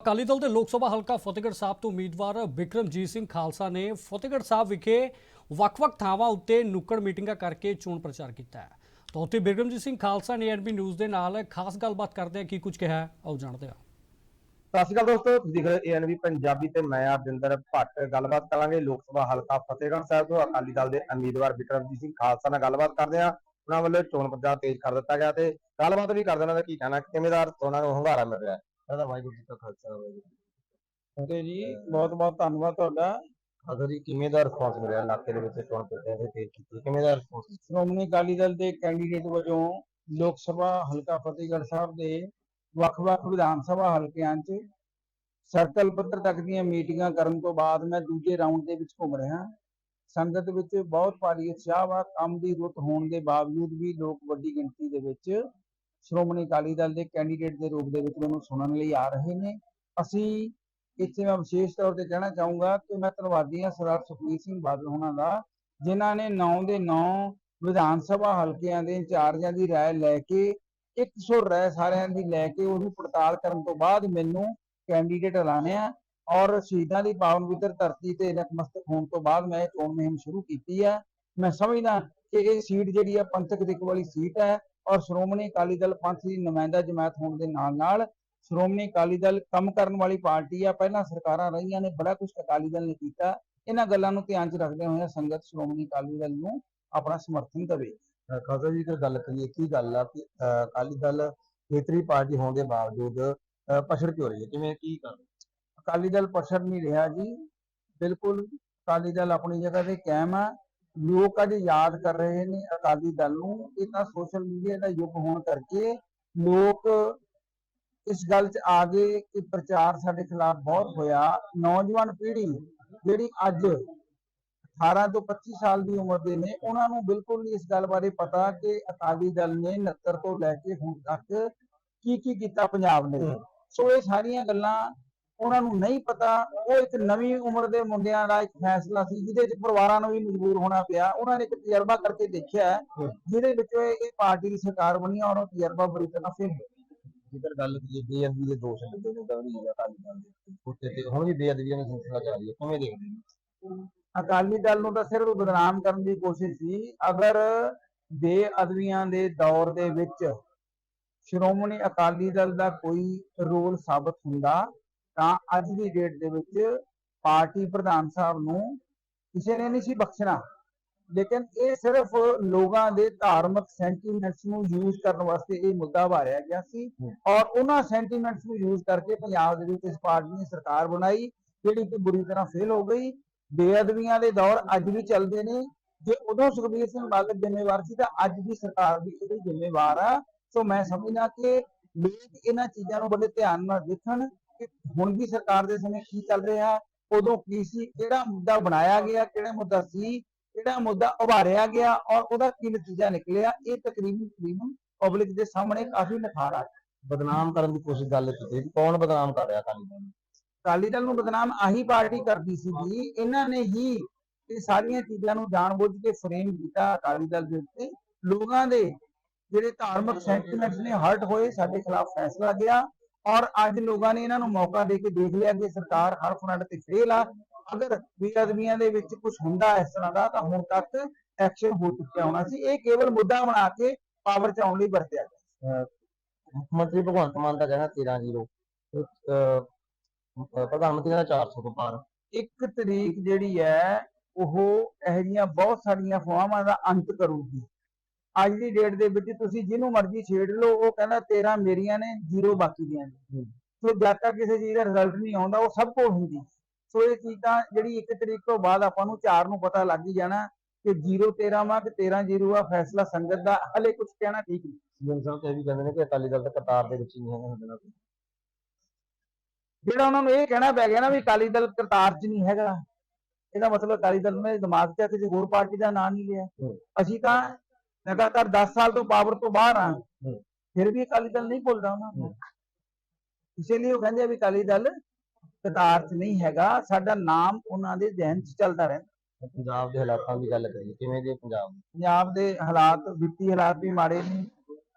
ਅਕਾਲੀ ਦਲ ਦੇ ਲੋਕ ਸਭਾ ਹਲਕਾ ਫਤਿਹਗੜ੍ਹ ਸਾਹਿਬ ਤੋਂ ਉਮੀਦਵਾਰ ਬਿਕਰਮਜੀਤ ਸਿੰਘ ਖਾਲਸਾ ਨੇ ਫਤਿਹਗੜ੍ਹ ਸਾਹਿਬ ਵਿਖੇ ਵੱਖ-ਵੱਖ ਥਾਵਾਂ ਉੱਤੇ ਨੁੱਕੜ ਮੀਟਿੰਗਾਂ ਕਰਕੇ ਚੋਣ ਪ੍ਰਚਾਰ ਕੀਤਾ ਹੈ। ਤਾਂ ਉੱਥੇ ਬਿਕਰਮਜੀਤ ਸਿੰਘ ਖਾਲਸਾ ਨੇ ਐਨਬੀ ਨਿਊਜ਼ ਦੇ ਨਾਲ ਖਾਸ ਗੱਲਬਾਤ ਕਰਦੇ ਆ ਕੀ ਕੁਝ ਕਿਹਾ ਹੈ, ਆਓ ਜਾਣਦੇ ਹਾਂ। ਸਤਿ ਸ਼੍ਰੀ ਅਕਾਲ ਦੋਸਤੋ ਤੁਸੀਂ ਦੇਖ ਰਹੇ ਏਐਨਵੀ ਪੰਜਾਬੀ ਤੇ ਮੈਂ ਅਰਜਿੰਦਰ ਭੱਟ। ਗੱਲਬਾਤ ਕਰਾਂਗੇ ਲੋਕ ਸਭਾ ਹਲਕਾ ਫਤਿਹਗੜ੍ਹ ਸਾਹਿਬ ਤੋਂ ਅਕਾਲੀ ਦਲ ਦੇ ਉਮੀਦਵਾਰ ਵਿਕਰਮਜੀਤ ਸਿੰਘ ਖਾਲਸਾ ਨਾਲ ਗੱਲਬਾਤ ਕਰਦੇ ਹਾਂ। ਉਹਨਾਂ ਵੱਲੋਂ ਚੋਣ ਪ੍ਰਚਾਰ ਤੇਜ਼ ਕਰ ਦਿੱਤਾ ਗਿਆ ਤੇ ਗੱਲਬਾਤ ਵੀ ਕਰਦੇ ਉਹਨਾਂ ਦਾ ਕੀ ਕਹਿਣਾ ਕਿਵੇਂ ਦਾ ਉਹਨਾਂ ਨੂੰ ਹੁੰਗਾਰਾ ਮਿਲ ਰਿਹਾ ਹੈ? ਉਹਦਾ ਵਾਹਿਗੁਰੂ ਜੀ ਕਾ ਖਾਲਸਾ ਵਾਹਿਗੁਰੂ ਤੇ ਜੀ ਬਹੁਤ ਬਹੁਤ ਧੰਨਵਾਦ ਤੁਹਾਡਾ। ਖਾਲਸਾ ਜੀ ਕਿਵੇਂ ਦਾ ਰਿਸਪੌਂਸ ਮਿਲਿਆ ਇਲਾਕੇ ਦੇ ਵਿੱਚ ਚੋਣ ਪ੍ਰਚਾਰ ਤੇ ਤੇਜ਼ ਕੀਤੀ? ਕਿਵੇਂ ਦਾ ਰਿਸਪੌਂਸ ਸ਼੍ਰੋਮਣੀ ਅਕਾਲੀ ਦਲ ਦੇ ਕੈਂਡੀਡੇਟ ਵਜੋਂ ਲੋਕ ਸਭਾ ਹਲਕਾ ਫਤਿਹਗੜ੍ਹ ਸਾਹਿਬ ਦੇ ਵੱਖ-ਵੱਖ ਵਿਧਾਨ ਸਭਾ ਹਲਕਿਆਂ 'ਚ ਸਰਕਲ ਪੱਧਰ ਤੱਕ ਦੀਆਂ ਮੀਟਿੰਗਾਂ ਕਰਨ ਤੋਂ ਬਾਅਦ ਮੈਂ ਦੂਜੇ ਰਾਊਂਡ ਦੇ ਵਿੱਚ ਘੁੰਮ ਰਿਹਾ। ਸੰਗਤ ਵਿੱਚ ਬਹੁਤ ਭਾਰੀ ਉਤਸ਼ਾਹ ਵਾ। ਕੰਮ ਦੀ ਰੁੱਤ ਹੋਣ ਦੇ ਬਾਵਜੂਦ ਵੀ ਲੋਕ ਵੱਡੀ ਗਿਣਤੀ ਦੇ ਵਿੱਚ ਸ਼੍ਰੋਮਣੀ ਅਕਾਲੀ ਦਲ ਦੇ ਕੈਂਡੀਡੇਟ ਦੇ ਰੂਪ ਦੇ ਵਿੱਚ ਮੈਨੂੰ ਸੁਣਨ ਲਈ ਆ ਰਹੇ ਨੇ। ਅਸੀਂ ਇੱਥੇ ਮੈਂ ਵਿਸ਼ੇਸ਼ ਤੌਰ ਤੇ ਕਹਿਣਾ ਚਾਹੂੰਗਾ ਕਿ ਮੈਂ ਧੰਨਵਾਦੀ ਹਾਂ ਸਰਦਾਰ ਸੁਖਬੀਰ ਸਿੰਘ ਬਾਦਲ ਹੋਣਾ ਦਾ, ਜਿਨ੍ਹਾਂ ਨੇ 9 ਦੇ 9 ਵਿਧਾਨ ਸਭਾ ਹਲਕਿਆਂ ਦੇ ਇੰਚਾਰਜਾਂ ਦੀ ਰਾਏ ਲੈ ਕੇ 100 ਰਾਏ ਸਾਰਿਆਂ ਦੀ ਲੈ ਕੇ ਉਹਦੀ ਪੜਤਾਲ ਕਰਨ ਤੋਂ ਬਾਅਦ ਮੈਨੂੰ ਕੈਂਡੀਡੇਟ ਐਲਾਨਿਆ ਔਰ ਸ਼ਹੀਦਾਂ ਦੀ ਪਾਵਨ ਪਵਿੱਤਰ ਧਰਤੀ ਤੇ ਨਤਮਸਤਕ ਹੋਣ ਤੋਂ ਬਾਅਦ ਮੈਂ ਇਹ ਚੋਣ ਮੁਹਿੰਮ ਸ਼ੁਰੂ ਕੀਤੀ ਹੈ ਮੈਂ ਸਮਝਦਾ ਕਿ ਇਹ ਸੀਟ ਜਿਹੜੀ ਹੈ ਪੰਥਕ ਦਿੱਖ ਵਾਲੀ ਸੀਟ ਹੈ। ਔਰ ਸ਼੍ਰੋਮਣੀ ਅਕਾਲੀ ਦਲ ਪੰਥ ਦੀ ਨੁਮਾਇੰਦਾ ਜਮਾਤ ਹੋਣ ਦੇ ਨਾਲ ਨਾਲ ਸ਼੍ਰੋਮਣੀ ਅਕਾਲੀ ਦਲ ਕੰਮ ਕਰਨ ਵਾਲੀ ਪਾਰਟੀ ਆ ਪਹਿਲਾਂ ਸਰਕਾਰਾਂ ਰਹੀਆਂ ਨੇ ਬੜਾ ਕੁਝ ਅਕਾਲੀ ਦਲ ਨੇ ਕੀਤਾ। ਇਹਨਾਂ ਗੱਲਾਂ ਨੂੰ ਧਿਆਨ 'ਚ ਰੱਖਦੇ ਹੋਏ ਸੰਗਤ ਸ਼੍ਰੋਮਣੀ ਅਕਾਲੀ ਦਲ ਨੂੰ ਆਪਣਾ ਸਮਰਥਨ ਦੇਵੇ। ਖਾਲਸਾ ਜੀ ਅਗਰ ਗੱਲ ਕਰੀਏ ਕੀ ਗੱਲ ਆ ਕਿ ਅਕਾਲੀ ਦਲ ਖੇਤਰੀ ਪਾਰਟੀ ਹੋਣ ਦੇ ਬਾਵਜੂਦ ਪਛੜ ਕਿਉਂ ਰਹੀ ਹੈ? ਕਿਵੇਂ ਕੀ ਕਾਰਨ ਅਕਾਲੀ ਦਲ ਪਛੜ ਨਹੀਂ ਰਿਹਾ ਜੀ। ਬਿਲਕੁਲ ਅਕਾਲੀ ਦਲ ਆਪਣੀ ਜਗ੍ਹਾ ਤੇ ਕਾਇਮ ਆ। ਲੋਕ ਅੱਜ ਯਾਦ ਕਰ ਰਹੇ ਨੇ ਅਕਾਲੀ ਦਲ ਨੂੰ ਇਹ ਤਾਂ ਸੋਸ਼ਲ ਮੀਡੀਆ ਦਾ ਯੁੱਗ ਹੋਣ ਕਰਕੇ ਲੋਕ ਇਸ ਗੱਲ 'ਚ ਆ ਗਏ ਕਿ ਪ੍ਰਚਾਰ ਸਾਡੇ ਖਿਲਾਫ ਬਹੁਤ ਹੋਇਆ। ਨੌਜਵਾਨ ਪੀੜ੍ਹੀ ਜਿਹੜੀ ਅੱਜ 18 ਤੋਂ 25 ਸਾਲ ਦੀ ਉਮਰ ਦੇ ਨੇ ਉਹਨਾਂ ਨੂੰ ਬਿਲਕੁਲ ਨਹੀਂ ਇਸ ਗੱਲ ਬਾਰੇ ਪਤਾ ਕਿ ਅਕਾਲੀ ਦਲ ਨੇ 69 ਤੋਂ ਲੈ ਕੇ ਹੁਣ ਤੱਕ ਕੀ ਕੀ ਕੀਤਾ ਪੰਜਾਬ ਨੇ। ਸੋ ਇਹ ਸਾਰੀਆਂ ਗੱਲਾਂ ਉਹਨਾਂ ਨੂੰ ਨਹੀਂ ਪਤਾ ਉਹ ਇੱਕ ਨਵੀਂ ਉਮਰ ਦੇ ਮੁੰਡਿਆਂ ਦਾ ਇੱਕ ਫੈਸਲਾ ਸੀ ਜਿਹਦੇ ਵਿੱਚ ਪਰਿਵਾਰਾਂ ਨੂੰ ਵੀ ਮਜਬੂਰ ਹੋਣਾ ਪਿਆ। ਉਹਨਾਂ ਨੇ ਇੱਕ ਤਜਰਬਾ ਕਰਕੇ ਦੇਖਿਆ ਜਿਹਦੇ ਵਿੱਚ ਇਹ ਪਾਰਟੀ ਦੀ ਸਰਕਾਰ ਬਣੀ ਔਰ ਉਹ ਤਜਰਬਾ ਬੁਰੀ ਤਰ੍ਹਾਂ ਫਿਰ ਜੇਕਰ ਗੱਲ ਕਰੀਏ ਬੇਅਦਬੀ ਦੇ ਦੋਸ਼ ਲੱਗੇ ਨੇ ਦਵਰੀ ਅਕਾਲੀ ਦਲ ਦੇ ਉੱਤੇ ਤੇ ਹੁਣ ਵੀ ਬੇਅਦਬੀ ਦੀ ਸਿਲਸਿਲਾ ਹੈ ਕਿਵੇਂ ਦੇਖਦੇ ਨੇ ਅਕਾਲੀ ਦਲ ਨੂੰ ਤਾਂ ਸਿਰਫ ਬਦਨਾਮ ਕਰਨ ਦੀ ਕੋਸ਼ਿਸ਼ ਸੀ ਅਗਰ ਬੇਅਦਬੀਆਂ ਦੇ ਦੌਰ ਦੇ ਵਿੱਚ ਸ਼੍ਰੋਮਣੀ ਅਕਾਲੀ ਦਲ ਦਾ ਕੋਈ ਰੋਲ ਸਾਬਤ ਹੁੰਦਾ ਤਾਂ ਅੱਜ ਦੀ ਡੇਟ ਦੇ ਵਿੱਚ ਪਾਰਟੀ ਪ੍ਰਧਾਨ ਸਾਹਿਬ ਨੂੰ ਕਿਸੇ ਨੇ ਨਹੀਂ ਸੀ ਬਖਸ਼ਣਾ। ਲੇਕਿਨ ਇਹ ਸਿਰਫ ਲੋਕਾਂ ਦੇ ਧਾਰਮਿਕ ਸੈਂਟੀਮੈਂਟਸ ਨੂੰ ਯੂਜ਼ ਕਰਨ ਵਾਸਤੇ ਇਹ ਮੁੱਦਾ ਵਾਰਿਆ ਗਿਆ ਸੀ। ਔਰ ਉਹਨਾਂ ਸੈਂਟੀਮੈਂਟਸ ਨੂੰ ਯੂਜ਼ ਕਰਕੇ ਪੰਜਾਬ ਦੇ ਵਿੱਚ ਇਸ ਪਾਰਟੀ ਨੇ ਸਰਕਾਰ ਬਣਾਈ ਜਿਹੜੀ ਕਿ ਬੁਰੀ ਤਰ੍ਹਾਂ ਫੇਲ ਹੋ ਗਈ। ਬੇਅਦਬੀਆਂ ਦੇ ਦੌਰ ਅੱਜ ਵੀ ਚੱਲਦੇ ਨੇ। ਜੇ ਉਦੋਂ ਸੁਖਬੀਰ ਸਿੰਘ ਬਾਦਲ ਜ਼ਿੰਮੇਵਾਰ ਸੀ ਤਾਂ ਅੱਜ ਦੀ ਸਰਕਾਰ ਵੀ ਇਹਦੀ ਜ਼ਿੰਮੇਵਾਰ ਆ। ਸੋ ਮੈਂ ਸਮਝਦਾ ਕਿ ਲੋਕ ਇਹਨਾਂ ਚੀਜ਼ਾਂ ਨੂੰ ਬੜੇ ਧਿਆਨ ਨਾਲ ਦੇਖਣ ਕਿ ਹੁਣ ਦੀ ਸਰਕਾਰ ਦੇ ਸਮੇਂ ਕੀ ਚੱਲ ਰਿਹਾ ਉਦੋਂ ਕੀ ਸੀ ਕਿਹੜਾ ਮੁੱਦਾ ਬਣਾਇਆ ਗਿਆ ਕਿਹੜਾ ਮੁੱਦਾ ਸੀ ਕਿਹੜਾ ਮੁੱਦਾ ਉਭਾਰਿਆ ਗਿਆ ਔਰ ਉਹਦਾ ਕੀ ਨਤੀਜਾ ਨਿਕਲਿਆ ਇਹ ਤਕਰੀਬਨ ਤਕਰੀਬਨ ਪਬਲਿਕ ਦੇ ਸਾਹਮਣੇ ਕਾਫੀ ਨਿਖਾਰ ਆ ਬਦਨਾਮ ਕਰਨ ਦੀ ਕੋਸ਼ਿਸ਼ ਗੱਲ ਕੀਤੀ ਕਿ ਕੌਣ ਬਦਨਾਮ ਕਰ ਰਿਹਾ ਅਕਾਲੀ ਦਲ ਅਕਾਲੀ ਦਲ ਨੂੰ ਬਦਨਾਮ ਆਹੀ ਪਾਰਟੀ ਕਰਦੀ ਸੀਗੀ ਇਹਨਾਂ ਨੇ ਹੀ ਇਹ ਸਾਰੀਆਂ ਚੀਜ਼ਾਂ ਨੂੰ ਜਾਣਬੁੱਝ ਕੇ ਫਰੇਮ ਕੀਤਾ ਅਕਾਲੀ ਦਲ ਦੇ ਉੱਤੇ। ਲੋਕਾਂ ਦੇ ਜਿਹੜੇ ਧਾਰਮਿਕ ਸੈਂਟੀਮੈਂਟਸ ਨੇ ਹਰਟ ਹੋਏ ਸਾਡੇ ਖਿਲਾਫ ਫੈਸਲਾ ਗਿਆ। ਔਰ ਅੱਜ ਲੋਕਾਂ ਨੇ ਇਹਨਾਂ ਨੂੰ ਮੌਕਾ ਦੇ ਕੇ ਦੇਖ ਲਿਆ ਕਿ ਸਰਕਾਰ ਹਰ ਫਰੰਟ ਤੇ ਫੇਲ ਆ। ਅਗਰ ਬੇਅਦਬੀਆਂ ਦੇ ਵਿੱਚ ਕੁਝ ਹੁੰਦਾ ਇਸ ਤਰ੍ਹਾਂ ਦਾ ਤਾਂ ਹੁਣ ਤੱਕ ਐਕਸ਼ਨ ਹੋ ਚੁੱਕਿਆ ਹੋਣਾ ਸੀ। ਇਹ ਕੇਵਲ ਮੁੱਦਾ ਬਣਾ ਕੇ ਪਾਵਰ ਚ ਆਉਣ ਲਈ ਵਰਤਿਆ ਗਿਆ ਮੁੱਖ ਮੰਤਰੀ ਭਗਵੰਤ ਮਾਨ ਦਾ ਕਹਿਣਾ 13 ਜ਼ੀਰੋ। ਪ੍ਰਧਾਨ ਮੰਤਰੀ ਦਾ 400 ਤੋਂ ਪਾਰ। ਇੱਕ ਤਰੀਕ ਜਿਹੜੀ ਹੈ ਉਹ ਇਹੋ ਜਿਹੀਆਂ ਬਹੁਤ ਸਾਰੀਆਂ ਫੋਮਾਂ ਦਾ ਅੰਤ ਕਰੂਗੀ। ਅੱਜ ਦੀ ਡੇਟ ਦੇ ਵਿੱਚ ਤੁਸੀਂ ਜਿਹਨੂੰ ਮਰਜ਼ੀ ਛੇੜ ਲਓ ਉਹ ਕਹਿੰਦਾ 13 ਮੇਰੀਆਂ ਨੇ ਜ਼ੀਰੋ ਬਾਕੀ ਦੀਆਂ ਨੇ। ਸੋ ਜਦ ਤੱਕ ਕਿਸੇ ਚੀਜ਼ ਦਾ ਰਿਜ਼ਲਟ ਨਹੀਂ ਆਉਂਦਾ ਉਹ ਸਭ ਕੋਲ ਹੁੰਦੀ। ਸੋ ਇਹ ਚੀਜ਼ ਤਾਂ ਜਿਹੜੀ ਇੱਕ ਤਰੀਕ ਤੋਂ ਬਾਅਦ ਆਪਾਂ ਨੂੰ 4 ਨੂੰ ਪਤਾ ਲੱਗ ਹੀ ਜਾਣਾ ਕਿ 0 13 ਵਾ ਕਿ 13 ਜ਼ੀਰੋ ਆ ਫੈਸਲਾ ਸੰਗਤ ਦਾ ਹਲੇ ਕੁਝ ਕਹਿਣਾ ਠੀਕ ਨਹੀਂ। ਜਿਨ ਸਾਹਿਬ ਤੇ ਵੀ ਕਹਿੰਦੇ ਨੇ ਕਿ ਅਕਾਲੀ ਦਲ ਤਾਂ ਕਤਾਰ ਦੇ ਵਿੱਚ ਹੀ ਨਹੀਂ ਹੈਗਾ ਸਾਡੇ ਨਾਲ। ਜਿਹੜਾ ਉਹਨਾਂ ਨੂੰ ਇਹ ਕਹਿਣਾ ਪੈ ਗਿਆ ਨਾ ਵੀ ਅਕਾਲੀ ਦਲ ਕਰਤਾਰ 'ਚ ਨਹੀਂ ਹੈਗਾ ਇਹਦਾ ਮਤਲਬ ਅਕਾਲੀ ਦਲ ਨੇ ਦਿਮਾਗ 'ਚ ਆ ਕਿਸੇ ਹੋਰ ਪਾਰਟੀ ਦਾ ਨਾਂ ਨਹੀਂ ਲਿਆ। ਅਸੀਂ ਤਾਂ ਲਗਾਤਾਰ 10 ਸਾਲ ਤੋਂ ਪਾਵਰ ਤੋਂ ਬਾਹਰ ਆ। ਫਿਰ ਵੀ ਅਕਾਲੀ ਦਲ ਨਹੀਂ ਭੁੱਲਦਾ ਉਹਨਾਂ ਨੂੰ। ਇਸੇ ਲਈ ਉਹ ਕਹਿੰਦੇ ਆ ਵੀ ਅਕਾਲੀ ਦਲ ਕਤਾਰ 'ਚ ਨਹੀਂ ਹੈਗਾ। ਸਾਡਾ ਨਾਮ ਉਹਨਾਂ ਦੇ ਜ਼ਿਹਨ 'ਚ ਚੱਲਦਾ ਰਹਿੰਦਾ। ਪੰਜਾਬ ਦੇ ਹਾਲਾਤਾਂ ਦੀ ਗੱਲ ਕਰੀਏ ਕਿਵੇਂ ਦੇ ਪੰਜਾਬ? ਪੰਜਾਬ ਦੇ ਹਾਲਾਤ ਵਿੱਤੀ ਹਾਲਾਤ ਵੀ ਮਾੜੇ ਨੇ।